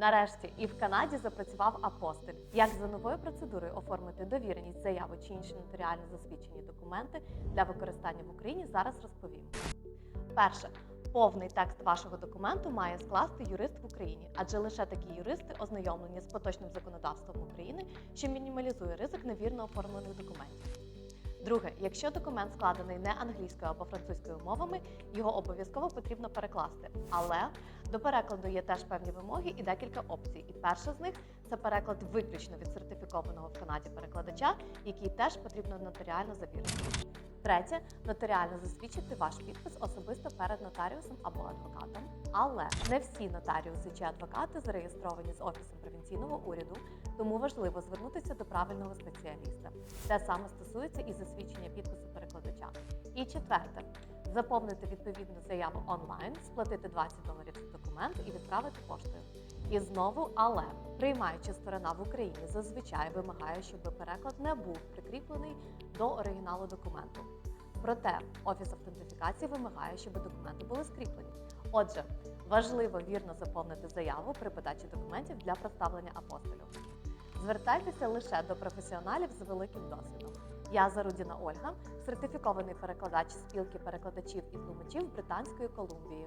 Нарешті і в Канаді запрацював апостиль. Як за новою процедурою оформити довіреність, заяву чи інші нотаріально засвідчені документи для використання в Україні, зараз розповім. Перше. Повний текст вашого документу має скласти юрист в Україні, адже лише такі юристи ознайомлені з поточним законодавством України, що мінімалізує ризик невірно оформлених документів. Друге, якщо документ складений не англійською або французькою мовами, його обов'язково потрібно перекласти. Але до перекладу є теж певні вимоги і декілька опцій. І перша з них це переклад виключно від сертифікованого в Канаді перекладача, який теж потрібно нотаріально завірити. Третє нотаріально засвідчити ваш підпис особисто перед нотаріусом або адвокатом. Але не всі нотаріуси чи адвокати зареєстровані з офісом провінційного уряду, тому важливо звернутися до правильного спеціаліста. Те саме стосується і засвідчення підпису перекладача. І четверте. Заповнити відповідну заяву онлайн, сплатити 20 доларів за документ і відправити поштою. І знову, але приймаюча сторона в Україні зазвичай вимагає, щоб переклад не був прикріплений до оригіналу документу. Проте офіс автентифікації вимагає, щоб документи були скріплені. Отже, важливо вірно заповнити заяву при подачі документів для проставлення апостолю. Звертайтеся лише до професіоналів з великим досвідом. Я Зарудіна Ольга, сертифікований перекладач спілки перекладачів і тлумачів Британської Колумбії.